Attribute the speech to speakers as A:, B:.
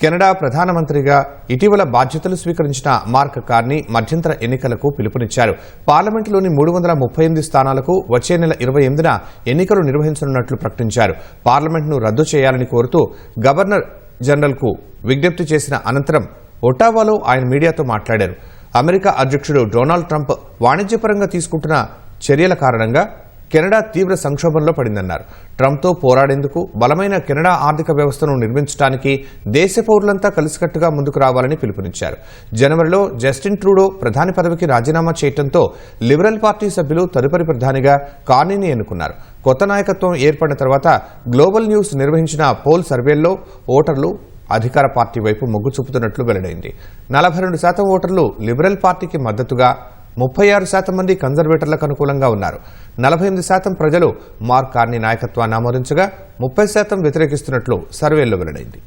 A: Canada ప్రధానమంత్రిగా ఇటీవల బాధ్యతలు స్వీకరించిన మార్క్ కార్ని మధ్యంతర ఎన్నికలకు పిలుపునిచ్చారు. పార్లమెంటులోని మూడు వందల ముప్పై ఎనిమిది స్థానాలకు వచ్చే నెల ఇరవై ఎనిమిదిన ఎన్నికలు నిర్వహించనున్నట్లు ప్రకటించారు. పార్లమెంట్ను రద్దు చేయాలని కోరుతూ గవర్నర్ జనరల్కు విజ్ఞప్తి చేసిన అనంతరం ఒటావాలో ఆయన మీడియాతో మాట్లాడారు. అమెరికా అధ్యక్షుడు డొనాల్డ్ ట్రంప్ వాణిజ్యపరంగా తీసుకుంటున్న చర్యల కారణంగా కెనడా తీవ్ర సంక్షోభంలో పడిందన్నారు. ట్రంప్తో పోరాడేందుకు బలమైన కెనడా ఆర్థిక వ్యవస్థను నిర్మించడానికి దేశ పౌరులంతా కలిసికట్టుగా ముందుకు రావాలని పిలుపునిచ్చారు. జనవరిలో జస్టిన్ ట్రూడో ప్రధాని పదవికి రాజీనామా చేయడంతో లిబరల్ పార్టీ సభ్యులు తదుపరి ప్రధానిగా కార్నీని ఎన్నుకున్నారు. కొత్త నాయకత్వం ఏర్పడిన తర్వాత గ్లోబల్ న్యూస్ నిర్వహించిన పోల్ సర్వేల్లో ఓటర్లు అధికార పార్టీ వైపు మొగ్గు చూపుతున్నట్లు వెల్లడైంది. నలభై రెండు శాతం ఓటర్లు లిబరల్ పార్టీకి మద్దతుగా ముప్పై ఆరు శాతం మంది కన్జర్వేటర్లకు అనుకూలంగా ఉన్నారు. నలభై ఎనిమిది శాతం ప్రజలు మార్క్ కార్ని నాయకత్వాన్ని ఆమోదించగా ముప్పై శాతం వ్యతిరేకిస్తున్నట్లు సర్వేల్లో వెల్లడైంది.